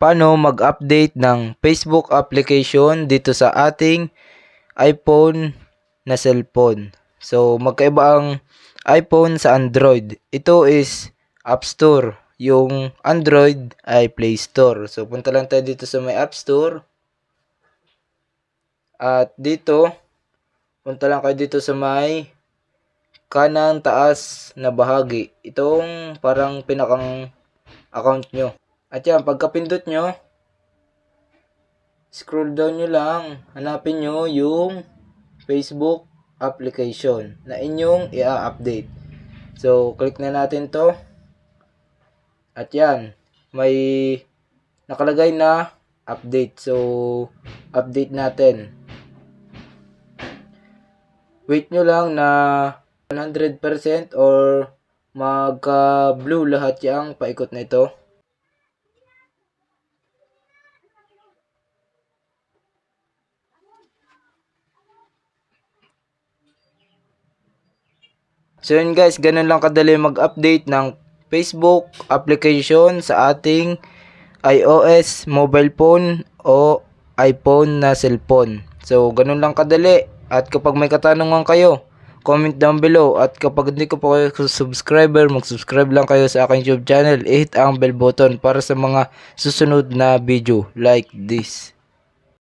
paano mag-update ng Facebook application dito sa ating iPhone na cellphone. So, magkaiba ang iPhone sa Android. Ito is App Store. Yung Android ay Play Store. So, punta lang tayo dito sa may App Store. At dito, punta lang kayo dito sa may kanang taas na bahagi. Itong parang pinakang account nyo. At yan, pagkapindot nyo, scroll down nyo lang. Hanapin nyo yung Facebook application na inyong i-update. So, click na natin to. At yan, may nakalagay na update. So, update natin. Wait nyo lang na 100% or magka-blue lahat yung paikot na ito. So yun guys, ganun lang kadali mag-update ng Facebook application sa ating iOS mobile phone o iPhone na cellphone. So ganun lang kadali at kapag may katanungan kayo, comment down below at kapag hindi ko pa kayo subscriber, mag-subscribe lang kayo sa aking YouTube channel, i-hit ang bell button para sa mga susunod na video like this.